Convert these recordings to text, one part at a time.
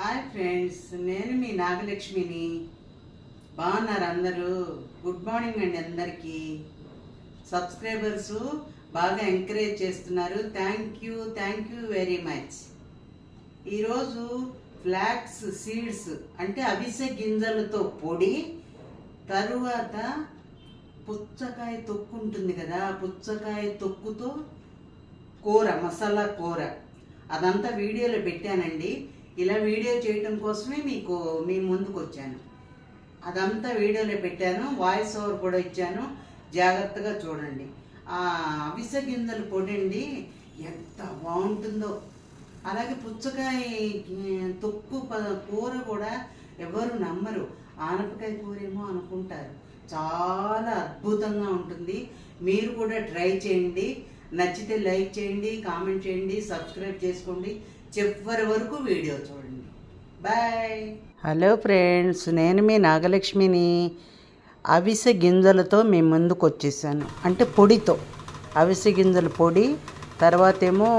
Hi friends నేను మీ నాగలక్ష్మిని. బాగున్నారు అందరూ? గుడ్ మార్నింగ్ అండి అందరికీ. సబ్స్క్రైబర్స్ బాగా ఎంకరేజ్ చేస్తున్నారు. Thank you thank you very much. ఈరోజు ఫ్లాక్స్ సీడ్స్ అంటే అవిసె గింజలతో పొడి తరువాత పుచ్చకాయ తొక్కు ఉంటుంది కదా పుచ్చకాయ తొక్కుతో కూర మసాలా కూర. అదంతా వీడియోలో పెట్టానండి. ఇలా వీడియో చేయటం కోసమే మీకు మీ ముందుకు వచ్చాను. అదంతా వీడియోలో పెట్టాను. వాయిస్ ఓవర్ కూడా ఇచ్చాను. జాగ్రత్తగా చూడండి. ఆ అవిసె గింజలు పొడండి. ఎంత బాగుంటుందో. అలాగే పుచ్చకాయ తొక్కు ప- కూర కూడా ఎవరు నమ్మరు. ఆనపకాయ కూరేమో అనుకుంటారు. చాలా అద్భుతంగా ఉంటుంది. మీరు కూడా ట్రై చేయండి. నచ్చితే లైక్ చేయండి కామెంట్ చేయండి సబ్స్క్రైబ్ చేసుకోండి. చివరి వరకు వీడియో చూడండి. బాయ్ హలో ఫ్రెండ్స్ నేను మీ నాగలక్ష్మిని అవిసె గింజలతో మీ ముందుకు వచ్చేసాను. అంటే పొడితో. అవిసె గింజల పొడి తర్వాత ఏమో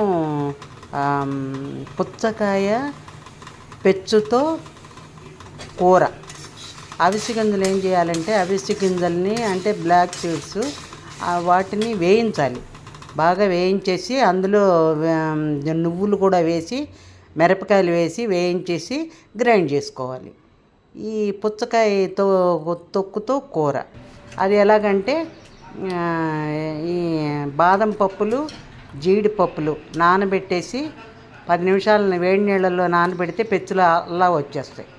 పుచ్చకాయ పెచ్చుతో కూర. అవిసె గింజలు ఏం చేయాలంటే అవిసె గింజల్ని అంటే బ్లాక్ సీడ్స్ వాటిని వేయించాలి. బాగా వేయించేసి అందులో నువ్వులు కూడా వేసి మిరపకాయలు వేసి వేయించేసి గ్రైండ్ చేసుకోవాలి. ఈ పుచ్చకాయతో తొక్కుతో కూర. అది ఎలాగంటే ఈ బాదం పప్పులు జీడిపప్పులు నానబెట్టేసి పది నిమిషాలు వేడి నీళ్ళల్లో నానబెడితే పెచ్చులు అలా వచ్చేస్తాయి.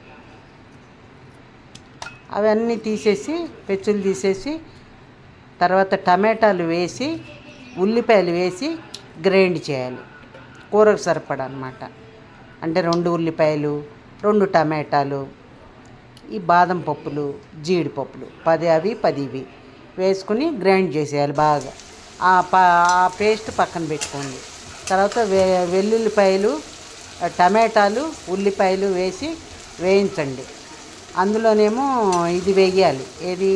అవన్నీ తీసేసి పెచ్చులు తీసేసి తర్వాత టమాటాలు వేసి ఉల్లిపాయలు వేసి గ్రైండ్ చేయాలి. కూరకు సరిపడా అనమాట అంటే రెండు ఉల్లిపాయలు రెండు టమాటాలు ఈ బాదం పప్పులు జీడిపప్పులు. పది అవి పది ఇవి వేసుకుని గ్రైండ్ చేసేయాలి బాగా. ఆ ప ఆ పేస్ట్ పక్కన పెట్టుకోండి. తర్వాత వె వెల్లుల్లిపాయలు టమాటాలు ఉల్లిపాయలు వేసి వేయించండి. అందులోనేమో ఇది వేయాలి. ఏది?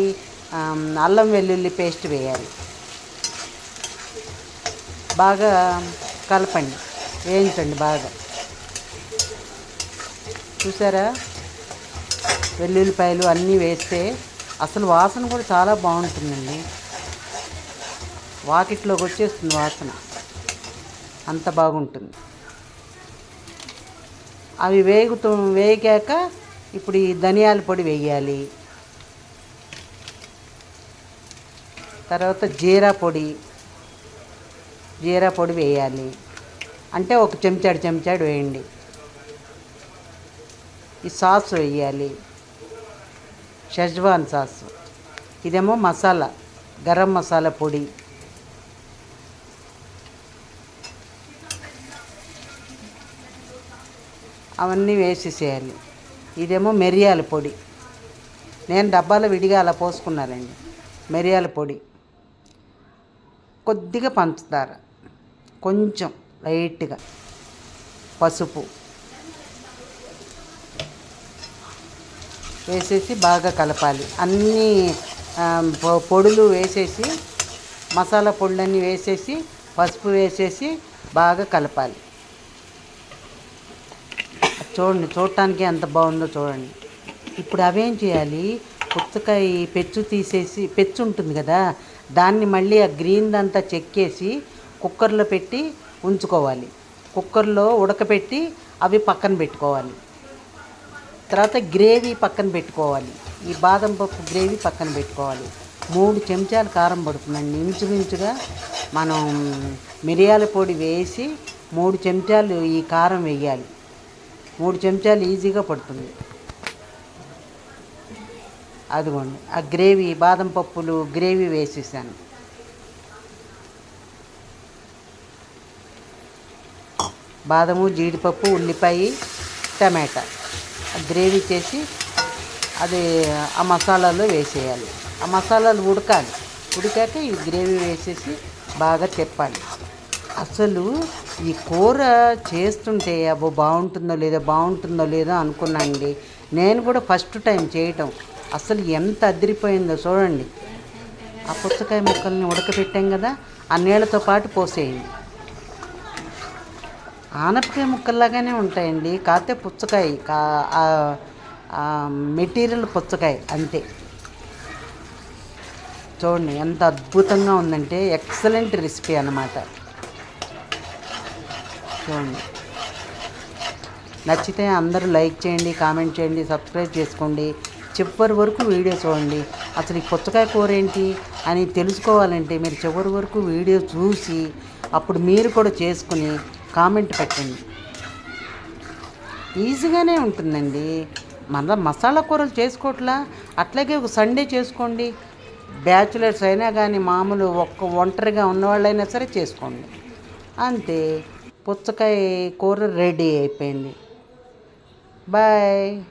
అల్లం వెల్లుల్లి పేస్ట్ వేయాలి. బాగా కలపండి వేయించండి బాగా. చూసారా? వెల్లుల్లిపాయలు అన్నీ వేస్తే అసలు వాసన కూడా చాలా బాగుంటుందండి. వాకిట్లోకి వచ్చేస్తుంది వాసన. అంత బాగుంటుంది. అవి వేగుతూ వేగాక ఇప్పుడు ఈ ధనియాల పొడి వేయాలి. తర్వాత జీరా పొడి జీరా పొడి వేయాలి. అంటే ఒక చెంచాడు చెంచాడు వేయండి. ఈ సాస్ వేయాలి. Schezwan sauce. ఇదేమో మసాలా గరం మసాలా పొడి. అవన్నీ వేసేసేయాలి. ఇదేమో మిరియాల పొడి. నేను డబ్బాలో విడిగా అలా పోసుకున్నానండి. మిరియాల పొడి. కొద్దిగా పంచదార. కొంచెం లైట్గా. పసుపు. వేసేసి బాగా కలపాలి. అన్నీ పొ- పొడులు వేసేసి మసాలా పొడులన్నీ వేసేసి పసుపు వేసేసి బాగా కలపాలి. చూడండి చూడటానికి ఎంత బాగుందో చూడండి. ఇప్పుడు అవేం చేయాలి? పుచ్చకాయ పెచ్చు తీసేసి పెచ్చు ఉంటుంది కదా దాన్ని మళ్ళీ ఆ గ్రీన్ అంతా చెక్కేసి కుక్కర్లో పెట్టి ఉంచుకోవాలి. కుక్కర్లో ఉడకపెట్టి అవి పక్కన పెట్టుకోవాలి. తర్వాత గ్రేవీ పక్కన పెట్టుకోవాలి. ఈ బాదం పప్పు గ్రేవీ పక్కన పెట్టుకోవాలి. మూడు చెంచాలు కారం పడుతుందండి. ఇంచుమించుగా మనం మిరియాల పొడి వేసి మూడు చెంచాలు ఈ కారం వేయాలి. మూడు చెంచాలు ఈజీగా పడుతుంది. అదిగోండి. ఆ గ్రేవీ బాదం పప్పులు గ్రేవీ వేసేసాను. బాదము జీడిపప్పు ఉల్లిపాయ టమాటా. ఆ గ్రేవీ చేసి అది ఆ మసాలాలో వేసేయాలి. ఆ మసాలాలు ఉడకాలి. ఉడికాక ఈ గ్రేవీ వేసేసి బాగా తెప్పాలి. అసలు ఈ కూర చేస్తుంటే అబ్బో బాగుంటుందో లేదో బాగుంటుందో లేదో అనుకున్నానండి. నేను కూడా ఫస్ట్ టైం చేయటం. అసలు ఎంత అదిరిపోయిందో చూడండి. ఆ పుచ్చకాయ ముక్కల్ని ఉడకబెట్టాం కదా ఆ నీళ్ళతో పాటు పోసేయండి. ఆనపకాయ ముక్కల్లాగానే ఉంటాయండి. కాకపోతే పుచ్చకాయ కా మెటీరియల్ పుచ్చకాయ అంతే. చూడండి ఎంత అద్భుతంగా ఉందంటే ఎక్సలెంట్ రెసిపీ అన్నమాట. చూడండి. నచ్చితే అందరూ లైక్ చేయండి కామెంట్ చేయండి సబ్స్క్రైబ్ చేసుకోండి. చివరి వరకు వీడియో చూడండి. అసలు ఈ పుచ్చకాయ కూర ఏంటి అని తెలుసుకోవాలంటే మీరు చివరి వరకు వీడియో చూసి అప్పుడు మీరు కూడా చేసుకుని కామెంట్ పెట్టండి. ఈజీగానే ఉంటుందండి. మన మసాలా కూరలు చేసుకోవట్లా? అట్లాగే ఒక సండే చేసుకోండి. బ్యాచులర్స్ అయినా కానీ మామూలు ఒక్క ఒంటరిగా ఉన్నవాళ్ళైనా సరే చేసుకోండి. అంతే. పుచ్చకాయ కూర రెడీ అయిపోయింది. బాయ్.